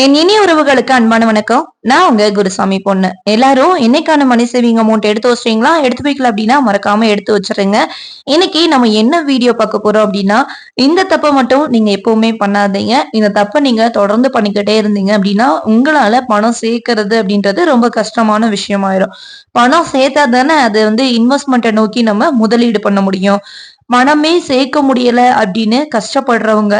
என் இனிய உறவுகளுக்கு அன்பான வணக்கம். நான் உங்க குருசாமி பொண்ணு. எல்லாரும் என்னைக்கான மணி சேவிங் அமௌண்ட் எடுத்து வச்சிட்டீங்களா? எடுத்து வைக்கல அப்படின்னா மறக்காம எடுத்து வச்சிருங்க. இன்னைக்கு நம்ம என்ன வீடியோ பார்க்க போறோம் அப்படின்னா இந்த தப்பை மட்டும் நீங்க எப்பவுமே பண்ணாதீங்க. இந்த தப்பை நீங்க தொடர்ந்து பண்ணிக்கிட்டே இருந்தீங்க அப்படின்னா உங்களால பணம் சேர்க்கறது அப்படின்றது ரொம்ப கஷ்டமான விஷயமாயிரும். பணம் சேர்த்தா தானே அது வந்து இன்வெஸ்ட்மெண்ட்டை நோக்கி நம்ம முதலீடு பண்ண முடியும். பணமே சேர்க்க முடியல அப்படின்னு கஷ்டப்படுறவங்க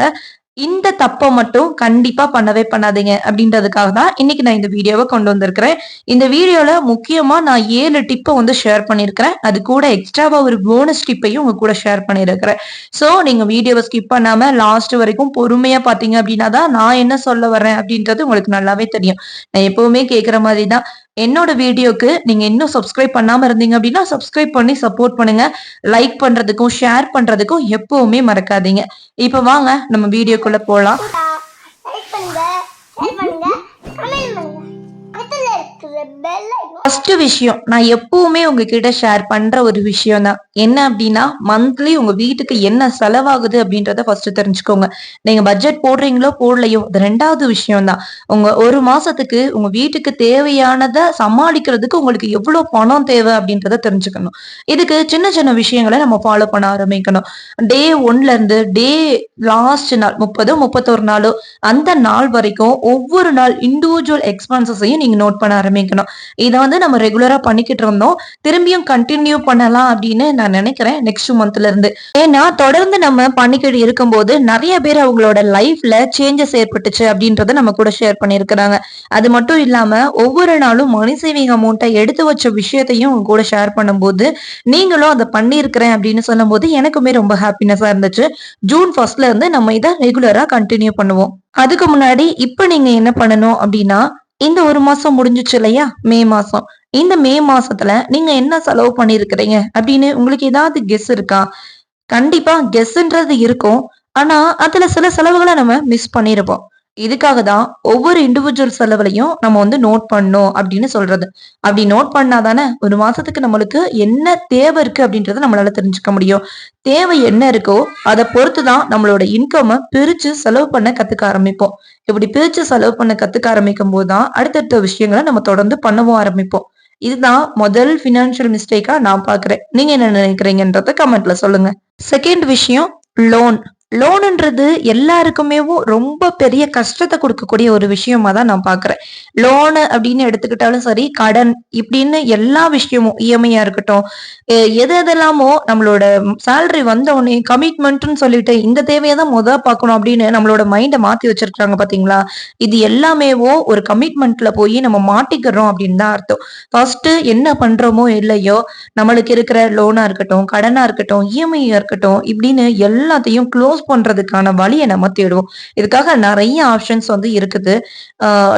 இந்த தப்பை மட்டும் கண்டிப்பா பண்ணவே பண்ணாதீங்க அப்படின்றதுக்காக தான் இன்னைக்கு நான் இந்த வீடியோவை கொண்டு வந்திருக்கிறேன். இந்த வீடியோல முக்கியமா நான் ஏழு டிப்பை வந்து ஷேர் பண்ணியிருக்கிறேன். அது கூட எக்ஸ்ட்ராவா ஒரு போனஸ் டிப்பையும் உங்க கூட ஷேர் பண்ணியிருக்கிறேன். ஸோ நீங்க வீடியோவை ஸ்கிப் பண்ணாம லாஸ்ட் வரைக்கும் பொறுமையா பாத்தீங்க அப்படின்னா தான் நான் என்ன சொல்ல வரேன் அப்படின்றது உங்களுக்கு நல்லாவே தெரியும். நான் எப்பவுமே கேட்குற மாதிரி தான். என்னோட வீடியோக்கு நீங்க இன்னும் சப்ஸ்கிரைப் பண்ணாம இருந்தீங்க அப்படின்னா சப்ஸ்கிரைப் பண்ணி சப்போர்ட் பண்ணுங்க. லைக் பண்றதுக்கும் ஷேர் பண்றதுக்கும் எப்பவுமே மறக்காதீங்க. இப்ப வாங்க நம்ம வீடியோக்குள்ள போலாம். லைக் ஃபர்ஸ்ட் விஷயம் நான் எப்பவுமே உங்ககிட்ட ஷேர் பண்ற ஒரு விஷயம் தான் என்ன அப்படின்னா மந்த்லி உங்க வீட்டுக்கு என்ன செலவாகுது அப்படின்றத ஃபர்ஸ்ட் தெரிஞ்சுக்கோங்க. நீங்க பட்ஜெட் போடுறீங்களோ போடலையோ அது ரெண்டாவது விஷயம் தான் உங்க ஒரு மாசத்துக்கு உங்க வீட்டுக்கு தேவையானதை சமாளிக்கிறதுக்கு உங்களுக்கு எவ்வளவு பணம் தேவை அப்படின்றத தெரிஞ்சுக்கணும். இதுக்கு சின்ன சின்ன விஷயங்களை நம்ம ஃபாலோ பண்ண ஆரம்பிக்கணும். டே ஒன்ல இருந்து டே லாஸ்ட் நாள் முப்பதோ முப்பத்தோரு நாளோ அந்த நாள் வரைக்கும் ஒவ்வொரு நாள் இண்டிவிஜுவல் எக்ஸ்பென்சஸையும் நீங்க நோட் பண்ண ஆரம்பிக்கணும். இதை வந்து நம்ம ரெகுலரா பண்ணிக்கிட்டு இருந்தோம். திரும்பியும் கண்டினியூ பண்ணலாம் அப்படின்னு நான் நினைக்கிறேன் நெக்ஸ்ட் மந்த்ல இருந்து. ஏன்னா தொடர்ந்து நம்ம பண்ணிக்கிட்டு இருக்கும்போது நிறைய பேர் அவங்களோட லைஃப்ல சேஞ்சஸ் ஏற்பட்டுச்சு அப்படின்றத நம்ம கூட ஷேர் பண்ணியிருக்கிறாங்க. அது மட்டும் இல்லாம ஒவ்வொரு நாளும் மணி சேவிங் அமௌண்ட்டை எடுத்து வச்ச விஷயத்தையும் உங்க கூட ஷேர் பண்ணும்போது நீங்களும் அதை பண்ணியிருக்கிறேன் அப்படின்னு சொல்லும்போது எனக்குமே ரொம்ப ஹாப்பினஸா இருந்துச்சு. ஜூன் ஃபர்ஸ்ட்ல இருந்து நம்ம இதை ரெகுலரா கண்டினியூ பண்ணுவோம். அதுக்கு முன்னாடி இப்ப நீங்க என்ன பண்ணணும் அப்படின்னா இந்த ஒரு மாசம் முடிஞ்சுச்சு இல்லையா? மே மாசம். இந்த மே மாசத்துல நீங்க என்ன செலவு பண்ணிருக்கிறீங்க? அப்படின்னு உங்களுக்கு ஏதாவது கெஸ் இருக்கா? கண்டிப்பா கெஸ்ன்றது இருக்கும். ஆனா அதுல சில செலவுகளை நம்ம மிஸ் பண்ணிருப்போம். இதுக்காக தான் ஒவ்வொரு இண்டிவிஜுவல் செலவுலையும் நம்ம வந்து நோட் பண்ணணும் அப்படின்னு சொல்றது. அப்படி நோட் பண்ணாதானே ஒரு மாசத்துக்கு நம்மளுக்கு என்ன தேவை இருக்கு அப்படின்றத நம்மளால தெரிஞ்சுக்க முடியும். தேவை என்ன இருக்கோ அதை பொறுத்து தான் நம்மளோட இன்கம்மை பிரிச்சு செலவு பண்ண கத்துக்க ஆரம்பிப்போம். இப்படி பிரிச்சு செலவு பண்ண கத்துக்க ஆரம்பிக்கும் போது தான் அடுத்தடுத்த விஷயங்களை நம்ம தொடர்ந்து பண்ணவும் ஆரம்பிப்போம். இதுதான் முதல் ஃபினான்ஷியல் மிஸ்டேக்கா நான் பாக்குறேன் நீங்க என்ன நினைக்கிறீங்கன்றத கமெண்ட்ல சொல்லுங்க. செகண்ட் விஷயம் லோன் லோனுன்றது எல்லாருக்குமே ரொம்ப பெரிய கஷ்டத்தை கொடுக்கக்கூடிய ஒரு விஷயமா தான் நான் பாக்குறேன் லோனு அப்படின்னு எடுத்துக்கிட்டாலும் சரி கடன் இப்படின்னு எல்லா விஷயமும் இஎம்ஐயா இருக்கட்டும் எது எதெல்லாமோ நம்மளோட சேலரி வந்த உடனே கமிட்மெண்ட்னு சொல்லிட்டு இந்த தேவையை தான் முத பார்க்கணும் அப்படின்னு நம்மளோட மைண்டை மாத்தி வச்சிருக்காங்க பாத்தீங்களா? இது எல்லாமேவோ ஒரு கமிட்மெண்ட்ல போய் நம்ம மாட்டிக்கிறோம் அப்படின்னு தான் அர்த்தம். ஃபர்ஸ்ட் என்ன பண்றோமோ இல்லையோ நம்மளுக்கு இருக்கிற லோனா இருக்கட்டும் கடனா இருக்கட்டும் இஎம்ஐயா இருக்கட்டும் இப்படின்னு எல்லாத்தையும் க்ளோஸ் பண்றதுக்கான வழியை நம்ம தேடுவோம். இதுக்காக நிறைய ஆப்ஷன்ஸ் வந்து இருக்குது.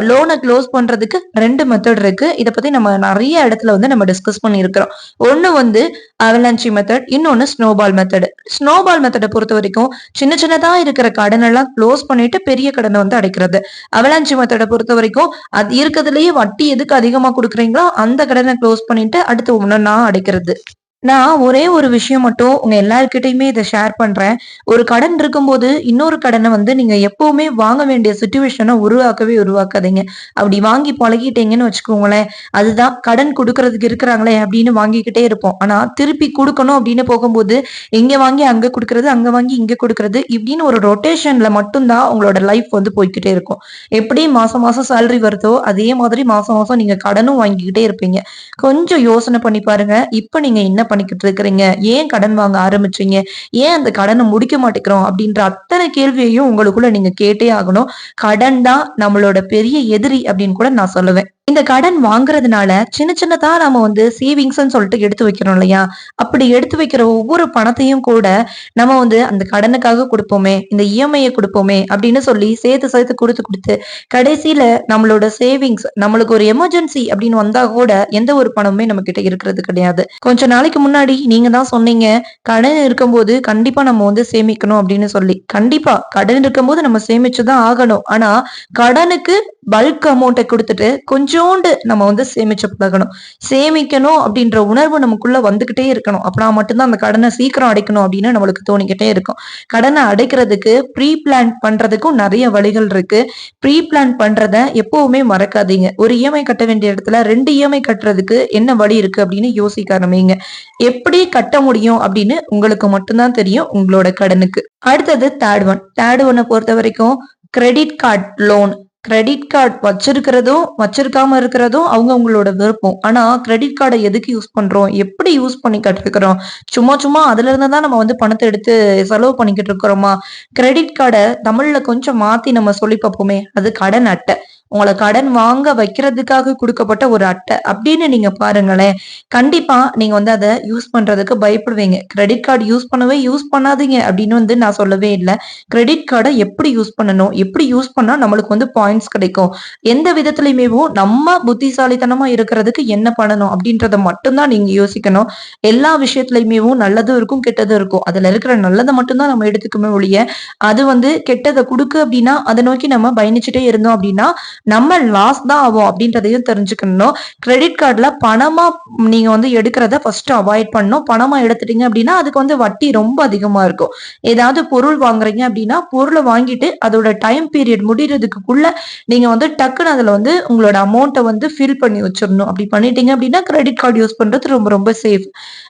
லோனை க்ளோஸ் பண்றதுக்கு ரெண்டு மெத்தட் இருக்கு. இதை பத்தி நம்ம நிறைய இடத்துல வந்து நம்ம டிஸ்கஸ் பண்ணியிருக்கிறோம். ஒன்னு வந்து அவலான்ச்சி மெத்தட் இன்னொன்னு ஸ்னோபால் மெத்தட் ஸ்னோபால் மெத்தடை பொறுத்த வரைக்கும் சின்ன சின்னதா இருக்கிற கடன் எல்லாம் க்ளோஸ் பண்ணிட்டு பெரிய கடனை வந்து அடைக்கிறது. அவலான்ச்சி மெத்தடை பொறுத்த வரைக்கும் அது இருக்கிறதுலயே வட்டி எதுக்கு அதிகமா கொடுக்குறீங்களோ அந்த கடனை க்ளோஸ் பண்ணிட்டு அடுத்து ஒன்னொன்னா அடைக்கிறது. நான் ஒரே ஒரு விஷயம் மட்டும் உங்க எல்லாருக்கிட்டையுமே இதை ஷேர் பண்றேன். ஒரு கடன் இருக்கும்போது இன்னொரு கடனை வந்து நீங்க எப்பவுமே வாங்க வேண்டிய சுச்சுவேஷனை உருவாக்கவே உருவாக்காதீங்க. அப்படி வாங்கி பழகிட்டீங்கன்னு வச்சுக்கோங்களேன் அதுதான் கடன் கொடுக்கறதுக்கு இருக்கிறாங்களே அப்படின்னு வாங்கிக்கிட்டே இருப்போம். ஆனா திருப்பி கொடுக்கணும் அப்படின்னு போகும்போது இங்க வாங்கி அங்க கொடுக்கறது அங்க வாங்கி இங்க கொடுக்கறது இப்படின்னு ஒரு ரொட்டேஷன்ல மட்டும்தான் உங்களோட லைஃப் வந்து போய்கிட்டே இருக்கும். எப்படி மாசம் மாசம் சேலரி வருதோ அதே மாதிரி மாசம் மாசம் நீங்க கடனும் வாங்கிக்கிட்டே இருப்பீங்க. கொஞ்சம் யோசனை பண்ணி பாருங்க. இப்ப நீங்க என்ன பண்ணிக்கிட்டு இருக்கிறீங்க ஏன் கடன் வாங்க ஆரம்பிச்சீங்க? ஏன் அந்த கடனை முடிக்க மாட்டேங்கிறோம்? அப்படின்ற அத்தனை கேள்வியையும் உங்களுக்குள்ள நீங்க கேட்டே ஆகணும். கடன் தான் நம்மளோட பெரிய எதிரி அப்படின்னு கூட நான் சொல்லுவேன். இந்த கடன் வாங்குறதுனால சின்ன சின்னதா நம்ம வந்து சேவிங்ஸ் சொல்லிட்டு எடுத்து வைக்கிறோம் இல்லையா? அப்படி எடுத்து வைக்கிற ஒவ்வொரு பணத்தையும் கூட நம்ம வந்து அந்த கடனுக்காக கொடுப்போமே இந்த இஎம்ஐயை கொடுப்போமே அப்படின்னு சொல்லி சேர்த்து சேர்த்து கொடுத்து கொடுத்து கடைசியில நம்மளோட சேவிங்ஸ் நம்மளுக்கு ஒரு எமர்ஜென்சி அப்படின்னு வந்தா கூட எந்த ஒரு பணமுமே நம்ம கிட்ட இருக்கிறது கிடையாது. கொஞ்ச நாளைக்கு முன்னாடி நீங்க தான் சொன்னீங்க கடன் இருக்கும்போது கண்டிப்பா நம்ம வந்து சேமிக்கணும் அப்படின்னு சொல்லி. கண்டிப்பா கடன் இருக்கும்போது நம்ம சேமிச்சுதான் ஆகணும். ஆனா கடனுக்கு பல்க் அமௌண்ட்டை கொடுத்துட்டு கொஞ்சோண்டு நம்ம வந்து சேமிச்சு பழகணும். சேமிக்கணும் அப்படின்ற உணர்வு நமக்குள்ள வந்துகிட்டே இருக்கணும். அப்படின்னா மட்டும்தான் அந்த கடனை சீக்கிரம் அடைக்கணும் அப்படின்னு நம்மளுக்கு தோணிக்கிட்டே இருக்கும். கடனை அடைக்கிறதுக்கு ப்ரீ பிளான் பண்றதுக்கும் நிறைய வழிகள் இருக்கு. ப்ரீ பிளான் பண்றத எப்பவுமே மறக்காதீங்க. ஒரு இஎம்ஐ கட்ட வேண்டிய இடத்துல ரெண்டு இஎம்ஐ கட்டுறதுக்கு என்ன வழி இருக்கு அப்படின்னு யோசிக்க ஆரம்பிங்க. எப்படி கட்ட முடியும் அப்படின்னு உங்களுக்கு மட்டும்தான் தெரியும் உங்களோட கடனுக்கு. அடுத்தது தேர்ட் ஒன். தேர்ட் ஒன்னை பொறுத்த வரைக்கும் credit card loan credit card வச்சிருக்கிறதும் வச்சிருக்காம இருக்கிறதும் அவங்க அவங்களோட விருப்பம். ஆனா கிரெடிட் கார்டை எதுக்கு யூஸ் பண்றோம்? எப்படி யூஸ் பண்ணி கட்டிருக்கிறோம் சும்மா சும்மா அதுல இருந்து தான் நம்ம வந்து பணத்தை எடுத்து செலவு பண்ணிக்கிட்டு இருக்கிறோமா? கிரெடிட் கார்டை தமிழ்ல கொஞ்சம் மாத்தி நம்ம சொல்லி பார்ப்போமே அது கடன் அட்டை. உங்களை கடன் வாங்க வைக்கிறதுக்காக கொடுக்கப்பட்ட ஒரு அட்டை. அப்படின்னு நீங்க பாருங்களேன். கண்டிப்பா நீங்க வந்து அதை யூஸ் பண்றதுக்கு பயப்படுவீங்க. கிரெடிட் கார்டு யூஸ் பண்ணவே யூஸ் பண்ணாதீங்க அப்படின்னு வந்து நான் சொல்லவே இல்லை. கிரெடிட் கார்டை எப்படி யூஸ் பண்ணணும்? எப்படி யூஸ் பண்ணா நம்மளுக்கு வந்து பாயிண்ட்ஸ் கிடைக்கும்? எந்த விதத்துலயுமே நம்ம புத்திசாலித்தனமா இருக்கிறதுக்கு என்ன பண்ணணும்? அப்படின்றத மட்டும்தான் நீங்க யோசிக்கணும். எல்லா விஷயத்துலயுமே நல்லதும் இருக்கும் கெட்டதும் இருக்கும். அதுல இருக்கிற நல்லதை மட்டும்தான் நம்ம எடுத்துக்கமே ஒழிய அது வந்து கெட்டதை கொடுக்கு அப்படின்னா அதை நோக்கி நம்ம பயணிச்சுட்டே இருந்தோம் அப்படின்னா நம்ம லாஸ் தான் ஆகும் அப்படின்றதையும் தெரிஞ்சுக்கணும். கிரெடிட் கார்டுல பணமா நீங்க வந்து எடுக்கிறத ஃபர்ஸ்ட் அவாய்ட் பண்ணணும். பணமா எடுத்துட்டீங்க அப்படின்னா அதுக்கு வந்து வட்டி ரொம்ப அதிகமா இருக்கும். ஏதாவது பொருள் வாங்குறீங்க அப்படின்னா பொருளை வாங்கிட்டு அதோட டைம் பீரியட் முடிகிறதுக்குள்ள நீங்கள் வந்து டக்குன்னு அதில் வந்து உங்களோட அமௌண்ட்டை வந்து ஃபில் பண்ணி வச்சிடணும். அப்படி பண்ணிட்டீங்க அப்படின்னா கிரெடிட் கார்டு யூஸ் பண்ணுறது ரொம்ப ரொம்ப சேஃப்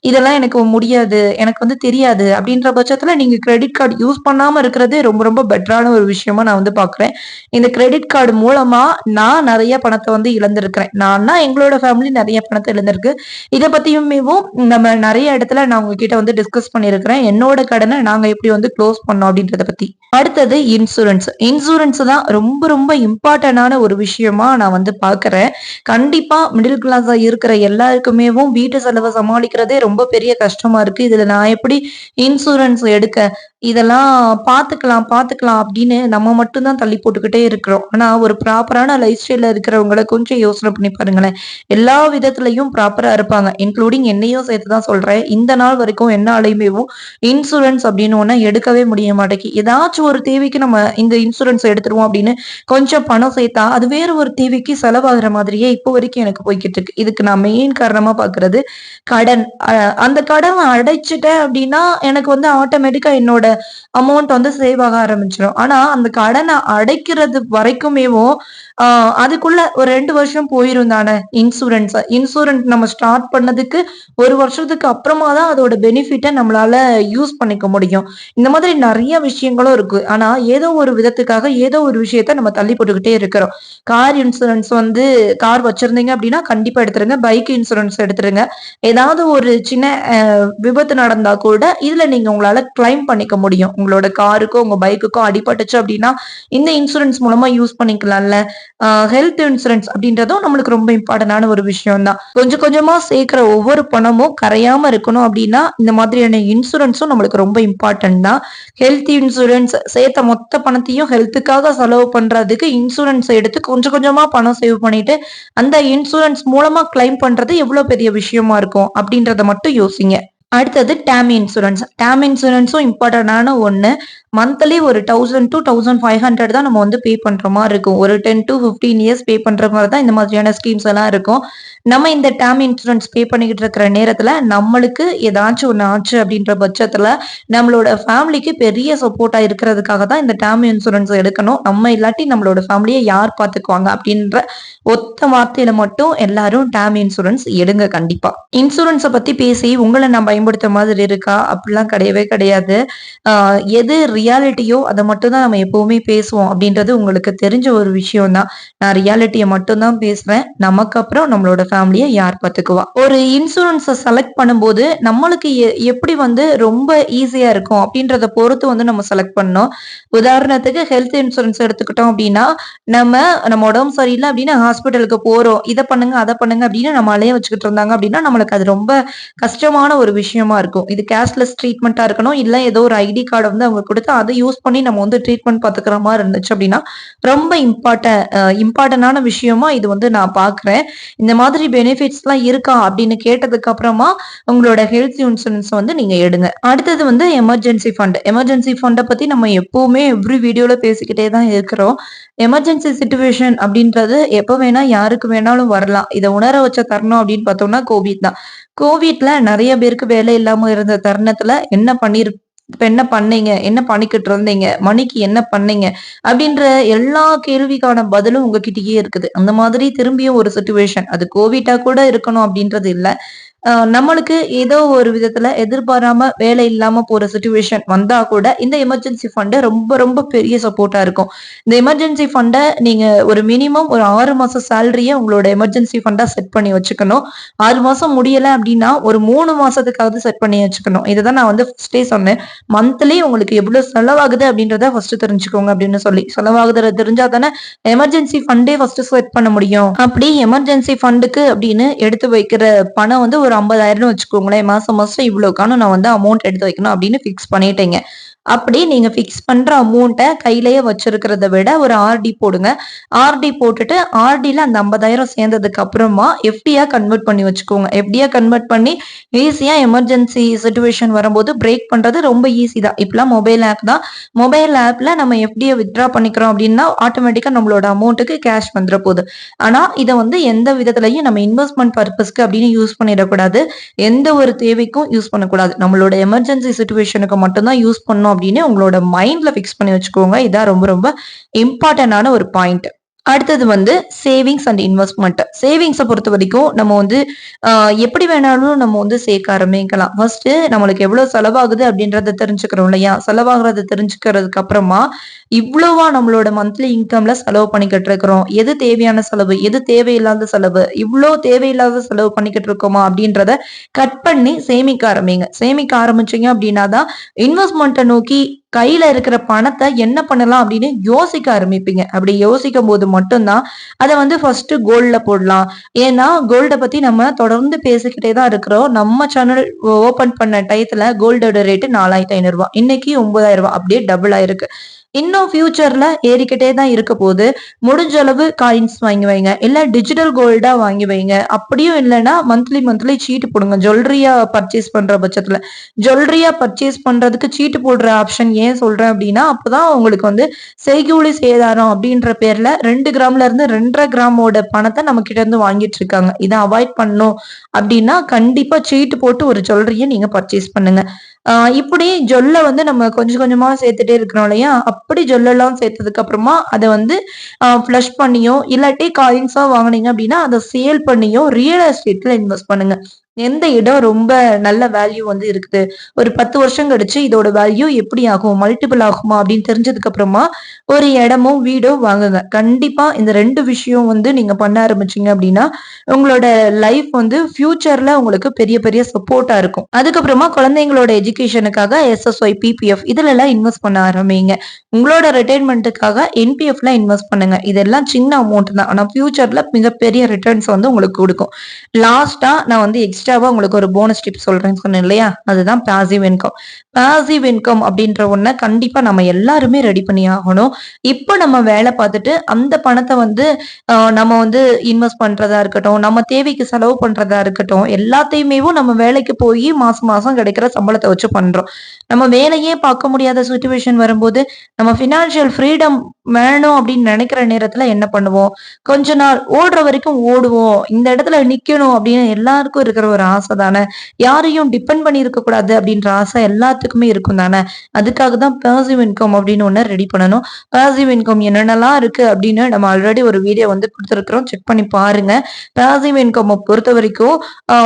இதெல்லாம் எனக்கு முடியாது எனக்கு வந்து தெரியாது அப்படின்ற பட்சத்தில் நீங்கள் கிரெடிட் கார்டு யூஸ் பண்ணாமல் இருக்கிறதே ரொம்ப ரொம்ப பெட்டரான ஒரு விஷயமா நான் வந்து பார்க்குறேன் இந்த கிரெடிட் கார்டு மூலமாக நான் நிறைய பணத்தை வந்து இழந்திருக்கிறேன். நான்னா எங்களோட ஃபேமிலி நிறைய பணத்தை இழந்திருக்கு. இதை பத்தியுமேவும் நம்ம நிறைய இடத்துல நான் உங்ககிட்ட வந்து டிஸ்கஸ் பண்ணியிருக்கிறேன். என்னோட கடனை நாங்க எப்படி வந்து க்ளோஸ் பண்ணோம் அப்படின்றத பத்தி. அடுத்தது இன்சூரன்ஸ் இன்சூரன்ஸ் தான் ரொம்ப ரொம்ப இம்பார்ட்டன்டான ஒரு விஷயமா நான் வந்து பாக்குறேன் கண்டிப்பா மிடில் கிளாஸா இருக்கிற எல்லாருக்குமேவும் வீட்டு செலவை சமாளிக்கிறதே ரொம்ப பெரிய கஷ்டமா இருக்கு. இதுல நான் எப்படி இன்சூரன்ஸ் எடுக்க இதெல்லாம் பார்த்துக்கலாம் பார்த்துக்கலாம் அப்படின்னு நம்ம மட்டும்தான் தள்ளி போட்டுக்கிட்டே இருக்கிறோம். ஆனால் ஒரு ப்ராப்பரான லைஃப் ஸ்டைலில் இருக்கிறவங்கள கொஞ்சம் யோசனை பண்ணி பாருங்களேன். எல்லா விதத்துலையும் ப்ராப்பராக இருப்பாங்க. இன்க்ளூடிங் என்னையும் சேர்த்து தான் சொல்கிறேன் இந்த நாள் வரைக்கும் என்னாலையுமேவும் இன்சூரன்ஸ் அப்படின்னு ஒன்று எடுக்கவே முடிய மாட்டேங்குது. ஏதாச்சும் ஒரு தேவைக்கு நம்ம இந்த இன்சூரன்ஸ் எடுத்துருவோம் அப்படின்னு கொஞ்சம் பணம் சேர்த்தா அது வேற ஒரு தேவைக்கு செலவாகிற மாதிரியே இப்போ வரைக்கும் எனக்கு போய்கிட்டு இருக்கு. இதுக்கு நான் மெயின் காரணமாக பார்க்குறது கடன். அந்த கடன் அடைச்சிட்டேன் அப்படின்னா எனக்கு வந்து ஆட்டோமேட்டிக்காக என்னோட அமௌண்ட் வந்து சேவ் ஆக ஆரம்பிச்சிடும். ஆனா அந்த கடனை அடைக்கிறது வரைக்குமேவும் அதுக்குள்ள ஒரு ரெண்டு வருஷம் போயிரும் தானே இன்சூரன்ஸ் இன்சூரன்ஸ் நம்ம ஸ்டார்ட் பண்ணதுக்கு ஒரு வருஷத்துக்கு அப்புறமா தான் அதோட பெனிஃபிட்டை நம்மளால யூஸ் பண்ணிக்க முடியும். இந்த மாதிரி நிறைய விஷயங்களும் இருக்கு. ஆனா ஏதோ ஒரு விதத்துக்காக ஏதோ ஒரு விஷயத்த நம்ம தள்ளி போட்டுக்கிட்டே இருக்கிறோம். கார் இன்சூரன்ஸ் வந்து கார் வச்சிருந்தீங்க அப்படின்னா கண்டிப்பா எடுத்துருங்க. பைக் இன்சூரன்ஸ் எடுத்துருங்க. ஏதாவது ஒரு சின்ன விபத்து நடந்தா கூட இதுல நீங்க உங்களால கிளைம் பண்ணிக்க முடியும். உங்களோட காருக்கோ உங்க பைக்குக்கோ அடிபட்டுச்சு அப்படின்னா இந்த இன்சூரன்ஸ் மூலமா யூஸ் பண்ணிக்கலாம்ல. ஹெல்த் இன்சூரன்ஸ் அப்படின்றதும் நம்மளுக்கு ரொம்ப இம்பார்ட்டன்டான ஒரு விஷயம் தான் கொஞ்சம் கொஞ்சமா சேர்க்கிற ஒவ்வொரு பணமும் கரையாம இருக்கணும் அப்படின்னா இந்த மாதிரியான இன்சூரன்ஸும் நம்மளுக்கு ரொம்ப இம்பார்ட்டன்ட் தான். ஹெல்த் இன்சூரன்ஸ் சேர்த்த மொத்த பணத்தையும் ஹெல்த்துக்காக செலவு பண்றதுக்கு இன்சூரன்ஸ் எடுத்து கொஞ்சம் கொஞ்சமா பணம் சேவ் பண்ணிட்டு அந்த இன்சூரன்ஸ் மூலமா கிளைம் பண்றது எவ்வளவு பெரிய விஷயமா இருக்கும் அப்படின்றத மட்டும் யோசிங்க. அடுத்தது டேம் இன்சூரன்ஸ். டேம் இன்சூரன்ஸும் இம்பார்ட்டன்டான ஒன்று மந்த்லி ஒரு thousand two thousand five hundred தான் நம்ம வந்து பே பண்ற மாதிரி இருக்கும். ஒரு ten to fifteen years pay பண்ற மாதிரி தான் இந்த மாதிரியான ஸ்கீம்ஸ் எல்லாம் இருக்கும். நம்ம இந்த டேம் இன்சூரன்ஸ் பே பண்ணிக்கிட்டு இருக்கிற நேரத்துல நம்மளுக்கு ஏதாச்சும் ஒன்று ஆச்சு அப்படின்ற பட்சத்துல நம்மளோட ஃபேமிலிக்கு பெரிய சப்போர்ட்டா இருக்கிறதுக்காக தான் இந்த டேம் இன்சூரன்ஸ் எடுக்கணும். நம்ம இல்லாட்டி நம்மளோட ஃபேமிலியை யார் பார்த்துக்குவாங்க அப்படின்ற ஒத்த வார்த்தையில மட்டும் எல்லாரும் டேம் இன்சூரன்ஸ் எடுங்க கண்டிப்பா. இன்சூரன்ஸை பத்தி பேசி உங்களை நான் பயன்படுத்த மாதிரி இருக்கா? அப்படிலாம் கிடையவே கிடையாது. எது ரியாலிட்டியோ அதை மட்டும்தான் நம்ம எப்பவுமே பேசுவோம் அப்படின்றது உங்களுக்கு தெரிஞ்ச ஒரு விஷயம் தான் நான் ரியாலிட்டியை மட்டும்தான் பேசுவேன். பேசுறேன் நமக்கு அப்புறம் நம்மளோட ஃபேமிலியை யார் பார்த்துக்குவா? ஒரு இன்சூரன்ஸை செலக்ட் பண்ணும்போது நம்மளுக்கு எ- எப்படி வந்து ரொம்ப ஈஸியா இருக்கும் அப்படின்றத பொறுத்து வந்து நம்ம செலக்ட் பண்ணோம் உதாரணத்துக்கு ஹெல்த் இன்சூரன்ஸ் எடுத்துக்கிட்டோம் அப்படின்னா நம்ம நம்ம உடம்பு சரியில்லை அப்படின்னா ஹாஸ்பிட்டலுக்கு போறோம். இதை பண்ணுங்க அதை பண்ணுங்க அப்படின்னு நம்ம அலைய வச்சுக்கிட்டு இருந்தாங்க அப்படின்னா நம்மளுக்கு அது ரொம்ப கஷ்டமான ஒரு விஷயமா இருக்கும். இது கேஷ்லெஸ் ட்ரீட்மெண்ட்டா இருக்கணும் இல்லை ஏதோ ஒரு ஐடி கார்டை வந்து அவங்க கொடுத்து எடுத்து அதை யூஸ் பண்ணி நம்ம வந்து ட்ரீட்மெண்ட் பார்த்துக்கிற மாதிரி இருந்துச்சு அப்படின்னா ரொம்ப இம்பார்ட்டன் இம்பார்ட்டன்டான விஷயமா இது வந்து நான் பார்க்குறேன் இந்த மாதிரி பெனிஃபிட்ஸ்லாம் இருக்கா அப்படின்னு கேட்டதுக்கு அப்புறமா உங்களோட ஹெல்த் இன்சூரன்ஸ் வந்து நீங்க எடுங்க. அடுத்தது வந்து எமர்ஜென்சி ஃபண்ட் எமர்ஜென்சி ஃபண்டை பத்தி நம்ம எப்பவுமே எவ்ரி வீடியோல பேசிக்கிட்டே தான் இருக்கிறோம். எமர்ஜென்சி சுச்சுவேஷன் அப்படின்றது எப்போ வேணா யாருக்கு வேணாலும் வரலாம். இதை உணர வச்ச தருணம் அப்படின்னு பார்த்தோம்னா கோவிட் தான். கோவிட்ல நிறைய பேருக்கு வேலை இல்லாம இருந்த தருணத்துல என்ன பண்ணிரு இப்ப என்ன பண்ணீங்க? என்ன பண்ணிக்கிட்டு இருந்தீங்க? மணிக்கு என்ன பண்ணீங்க? அப்படின்ற எல்லா கேள்விக்கான பதிலும் உங்ககிட்டயே இருக்குது. அந்த மாதிரி திரும்பியும் ஒரு சுச்சுவேஷன் அது கோவிட்டா கூட இருக்கணும் அப்படின்றது இல்ல. நம்மளுக்கு ஏதோ ஒரு விதத்துல எதிர்பாராம வேலை இல்லாம போற சுச்சுவேஷன் வந்தா கூட இந்த எமர்ஜென்சி ஃபண்ட் ரொம்ப ரொம்ப பெரிய சப்போர்ட்டா இருக்கும். இந்த எமர்ஜென்சி ஃபண்டை நீங்க ஒரு மினிமம் ஒரு ஆறு மாசம் சேலரியை உங்களோட எமர்ஜென்சி ஃபண்டா செட் பண்ணி வச்சுக்கணும். ஆறு மாசம் முடியல அப்படின்னா ஒரு மூணு மாசத்துக்காவது செட் பண்ணி வச்சுக்கணும். இதுதான் நான் வந்து ஃபர்ஸ்டே சொன்னேன். மந்த்லி உங்களுக்கு எவ்வளவு செலவாகுது அப்படின்றத ஃபர்ஸ்ட் தெரிஞ்சுக்கோங்க அப்படின்னு சொல்லி. செலவாகுது தெரிஞ்சா தானே எமர்ஜென்சி ஃபண்டே ஃபர்ஸ்ட் செட் பண்ண முடியும். அப்படி எமர்ஜென்சி ஃபண்டுக்கு அப்படின்னு எடுத்து வைக்கிற பணம் வந்து ஒரு ஐம்பதாயிரம்னு வச்சுக்கோங்களேன். மாசம் மாசம் இவ்வளவுக்கான நான் வந்து அமௌண்ட் எடுத்து வைக்கணும் அப்படின்னு ஃபிக்ஸ் பண்ணிட்டேங்க. அப்படி நீங்க ஃபிக்ஸ் பண்ற அமௌண்ட்டை கையிலேயே வச்சிருக்கிறத விட ஒரு ஆர்டி போடுங்க. ஆர்டி போட்டுட்டு ஆர்டியில் அந்த ஐம்பதாயிரம் சேர்ந்ததுக்கு அப்புறமா எஃப்டியா கன்வெர்ட் பண்ணி வச்சுக்கோங்க. எஃப்டியா கன்வெர்ட் பண்ணி ஈஸியா எமர்ஜென்சி சுச்சுவேஷன் வரும்போது பிரேக் பண்றது ரொம்ப ஈஸி தான். இப்பெல்லாம் மொபைல் ஆப் தான். மொபைல் ஆப்ல நம்ம எஃப்டியை வித்ட்ரா பண்ணிக்கிறோம் அப்படின்னா ஆட்டோமேட்டிக்கா நம்மளோட அமௌண்ட்டுக்கு கேஷ் வந்துட போகுது. ஆனா இதை வந்து எந்த விதத்துலயும் நம்ம இன்வெஸ்ட்மெண்ட் பர்பஸ்க்கு அப்படின்னு யூஸ் பண்ணிடக்கூடாது. எந்த ஒரு தேவைக்கும் யூஸ் பண்ணக்கூடாது. நம்மளோட எமர்ஜென்சி சுச்சுவேஷனுக்கு மட்டும்தான் யூஸ் பண்ணோம் அப்படின்னு உங்களோட மைண்ட்ல ஃபிக்ஸ் பண்ணி வச்சுக்கோங்க. இதான் ரொம்ப ரொம்ப இம்பார்ட்டன்டான ஒரு பாயிண்ட் அடுத்தது வந்து சேவிங்ஸ் அண்ட் இன்வெஸ்ட்மெண்ட் சேவிங்ஸை பொறுத்த வரைக்கும் நம்ம வந்து எப்படி வேணாலும் நம்ம வந்து சேர்க்க ஆரம்பிக்கலாம். ஃபர்ஸ்ட் நம்மளுக்கு எவ்வளவு செலவாகுது அப்படின்றத தெரிஞ்சுக்கிறோம் இல்லையா? செலவாகிறத தெரிஞ்சுக்கிறதுக்கு அப்புறமா இவ்வளவா நம்மளோட மந்த்லி இன்கம்ல செலவு பண்ணிக்கிட்டு இருக்கிறோம். எது தேவையான செலவு? எது தேவையில்லாத செலவு? இவ்வளோ தேவையில்லாத செலவு பண்ணிக்கிட்டு இருக்கோமா அப்படின்றத கட் பண்ணி சேமிக்க ஆரம்பிங்க. சேமிக்க ஆரம்பிச்சீங்க அப்படின்னா தான் இன்வெஸ்ட்மெண்ட்டை நோக்கி கையில இருக்கிற பணத்தை என்ன பண்ணலாம் அப்படின்னு யோசிக்க ஆரம்பிப்பீங்க. அப்படி யோசிக்கும் போது மட்டும்தான் அதை வந்து ஃபர்ஸ்ட் கோல்ட்ல போடலாம். ஏன்னா கோல்டை பத்தி நம்ம தொடர்ந்து பேசிக்கிட்டே தான் இருக்கிறோம். நம்ம சேனல் ஓபன் பண்ண டயத்துல கோல்டோட ரேட்டு நாலாயிரத்தி ஐநூறு ரூபாய். இன்னைக்கு ஒன்பதாயிரம் ரூபாய். அப்படியே டபுள் ஆயிருக்கு. இன்னும் ஃபியூச்சர்ல ஏறிக்கிட்டே தான் இருக்க போகுது. முடிஞ்ச அளவு காயின்ஸ் வாங்கி வைங்க. இல்ல டிஜிட்டல் கோல்டா வாங்கி வைங்க. அப்படியும் இல்லைன்னா மந்த்லி மந்த்லி சீட்டு போடுங்க. ஜுவல்லரியா பர்ச்சேஸ் பண்ற பட்சத்துல. ஜுவல்லரியா பர்ச்சேஸ் பண்றதுக்கு சீட்டு போடுற ஆப்ஷன் ஏன் சொல்றேன் அப்படின்னா அப்பதான் உங்களுக்கு வந்து செய்கூலி சேதாரம் அப்படின்ற பேர்ல ரெண்டு கிராம்ல இருந்து ரெண்டரை கிராமோட பணத்தை நம்ம கிட்ட இருந்து வாங்கிட்டு இருக்காங்க. இதை அவாய்ட் பண்ணும் அப்படின்னா கண்டிப்பா சீட்டு போட்டு ஒரு ஜுவல்லரியை நீங்க பர்ச்சேஸ் பண்ணுங்க. இப்படி ஜொல்ல வந்து நம்ம கொஞ்சம் கொஞ்சமா சேர்த்துட்டே இருக்கிறோம் இல்லையா? அப்படி ஜொல்லெல்லாம் சேர்த்ததுக்கு அப்புறமா அதை வந்து ஃப்ளஷ் பண்ணியோ இல்லாட்டி காயின்ஸா வாங்குனீங்க அப்படின்னா அதை சேல் பண்ணியோ ரியல் எஸ்டேட்ல இன்வெஸ்ட் பண்ணுங்க. எந்த இடம் ரொம்ப நல்ல வேல்யூ வந்து இருக்குது? ஒரு பத்து வருஷம் கழிச்சு இதோட வேல்யூ எப்படி ஆகும்? மல்டிபிள் ஆகுமா? அப்படின்னு தெரிஞ்சதுக்கு அப்புறமா ஒரு இடமோ வீடோ வாங்குங்க. கண்டிப்பா இந்த ரெண்டு விஷயம் வந்து நீங்க பண்ண ஆரம்பிச்சீங்க அப்படின்னா உங்களோட லைஃப் வந்து ஃபியூச்சர்ல உங்களுக்கு பெரிய பெரிய சப்போர்ட்டா இருக்கும். அதுக்கப்புறமா குழந்தைங்களோட எஜுகேஷனுக்காக எஸ்எஸ்ஒய் பிபிஎஃப் இதுல எல்லாம் இன்வெஸ்ட் பண்ண ஆரம்பிங்க. உங்களோட ரிட்டைர்மெண்ட்டுக்காக என்பிஎஃப்ல இன்வெஸ்ட் பண்ணுங்க. இதெல்லாம் சின்ன அமௌண்ட் தான். ஆனா ஃபியூச்சர்ல மிகப்பெரிய ரிட்டர்ன்ஸ் வந்து உங்களுக்கு கொடுக்கும். லாஸ்டா நான் வந்து எக்ஸ்ட்ரா எக்ஸ்ட்ராவா உங்களுக்கு ஒரு போனஸ் டிப் சொல்றேன்னு சொன்னேன் இல்லையா? அதுதான் பாசிவ் இன்கம் பாசிவ் இன்கம் அப்படின்ற ஒண்ண கண்டிப்பா நம்ம எல்லாருமே ரெடி பண்ணி ஆகணும். இப்போ நம்ம வேலை பார்த்துட்டு அந்த பணத்தை வந்து நம்ம வந்து இன்வெஸ்ட் பண்றதா இருக்கட்டும் நம்ம தேவைக்கு செலவு பண்றதா இருக்கட்டும் எல்லாத்தையுமே நம்ம வேலைக்கு போய் மாசம் மாசம் கிடைக்கிற சம்பளத்தை வச்சு பண்றோம். நம்ம வேலையே பார்க்க முடியாத சுச்சுவேஷன் வரும்போது நம்ம ஃபினான்ஷியல் ஃப்ரீடம் வேணும் அப்படின்னு நினைக்கிற நேரத்துல என்ன பண்ணுவோம்? கொஞ்ச நாள் ஓடுற வரைக்கும் ஓடுவோம். இந்த இடத்துல நிக்கணும் அப்படின்னு எல்லாருக்கும் இருக்கிற ஒரு ஆசை தானே? யாரையும் டிபெண்ட் பண்ணி இருக்க கூடாது அப்படின்ற ஆசை எல்லாத்துக்குமே இருக்கும் தானே? அதுக்காக தான் பாசிவ் இன்கம் அப்படின்னு ஒண்ணு ரெடி பண்ணணும். பாசிவ் இன்கம் என்னென்னலாம் இருக்கு அப்படின்னு நம்ம ஆல்ரெடி ஒரு வீடியோ வந்து கொடுத்துருக்குறோம். செக் பண்ணி பாருங்க. பாசிவ் இன்கம் பொறுத்த வரைக்கும்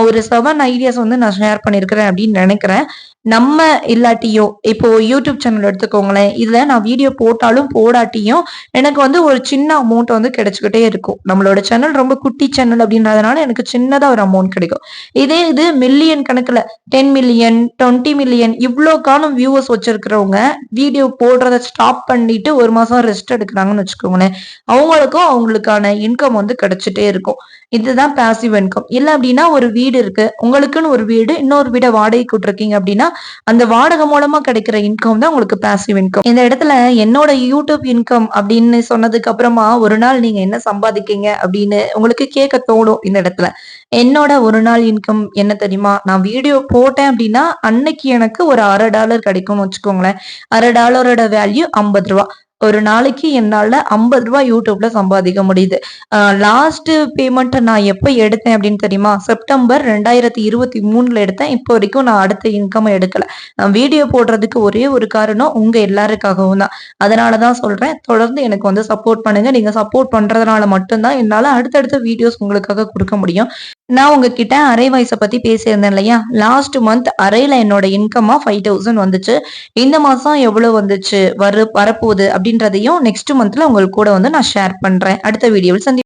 ஒரு செவன் ஐடியாஸ் வந்து நான் ஷேர் பண்ணியிருக்கிறேன் அப்படின்னு நினைக்கிறேன். நம்ம இல்லாட்டியும் இப்போ யூடியூப் சேனல் எடுத்துக்கோங்களேன். இதுல நான் வீடியோ போட்டாலும் போடாட்டியும் வரையும் எனக்கு வந்து ஒரு சின்ன அமௌண்ட் வந்து கிடைச்சிக்கிட்டே இருக்கும். நம்மளோட சேனல் ரொம்ப குட்டி சேனல் அப்படின்றதுனால எனக்கு சின்னதா ஒரு அமௌண்ட் கிடைக்கும். இதே இது மில்லியன் கணக்குல டென் மில்லியன் டுவெண்ட்டி மில்லியன் இவ்வளோ காலம் வியூவர்ஸ் வச்சிருக்கிறவங்க வீடியோ போடுறத ஸ்டாப் பண்ணிட்டு ஒரு மாசம் ரெஸ்ட் எடுக்கிறாங்கன்னு வச்சுக்கோங்களேன். அவங்களுக்கும் அவங்களுக்கான இன்கம் வந்து கிடைச்சிட்டே இருக்கும். இதுதான் பாசிவ் இன்கம் இல்ல அப்படின்னா ஒரு வீடு இருக்கு. உங்களுக்குன்னு ஒரு வீடு இன்னொரு வீடை வாடகைக்கு விட்டுருக்கீங்க அப்படின்னா அந்த வாடகை மூலமா கிடைக்கிற இன்கம் தான் உங்களுக்கு பாசிவ் இன்கம் இந்த இடத்துல என்னோட யூடியூப் இன்கம் அப்படின்னு சொன்னதுக்கு அப்புறமா ஒரு நாள் நீங்க என்ன சம்பாதிக்கீங்க அப்படின்னு உங்களுக்கு கேட்க தோணும் இந்த இடத்துல. என்னோட ஒரு நாள் இன்கம் என்ன தெரியுமா? நான் வீடியோ போட்டேன் அப்படின்னா அன்னைக்கு எனக்கு ஒரு அரை டாலர் கிடைக்கும்னு வச்சுக்கோங்களேன். அரை டாலரோட வேல்யூ ஐம்பது ரூபா. ஒரு நாளைக்கு என்னால ஐம்பது ரூபாய் யூடியூப்ல சம்பாதிக்க முடியுது. லாஸ்ட் பேமெண்ட் நான் எப்ப எடுத்தேன் அப்படின்னு தெரியுமா? செப்டம்பர் ரெண்டாயிரத்தி இருபத்தி மூணுல எடுத்தேன். இப்போ வரைக்கும் நான் அடுத்த இன்கம் எடுக்கல. வீடியோ போடுறதுக்கு ஒரே ஒரு காரணம் உங்க எல்லாருக்காகவும் தான். அதனாலதான் சொல்றேன். தொடர்ந்து எனக்கு வந்து சப்போர்ட் பண்ணுங்க. நீங்க சப்போர்ட் பண்றதுனால மட்டும்தான் என்னால அடுத்தடுத்த வீடியோஸ் உங்களுக்காக கொடுக்க முடியும். நான் உங்ககிட்ட அரை வயசை பத்தி பேசியிருந்தேன் இல்லையா? லாஸ்ட் மந்த் அரையில என்னோட இன்கமா ஃபைவ் தௌசண்ட் வந்துச்சு. இந்த மாசம் எவ்வளவு வந்துச்சு? வர வரப்போகுது அப்படின்றதையும் நெக்ஸ்ட் மந்த்ல உங்களுக்கு கூட வந்து நான் ஷேர் பண்றேன். அடுத்த வீடியோவில் சந்தி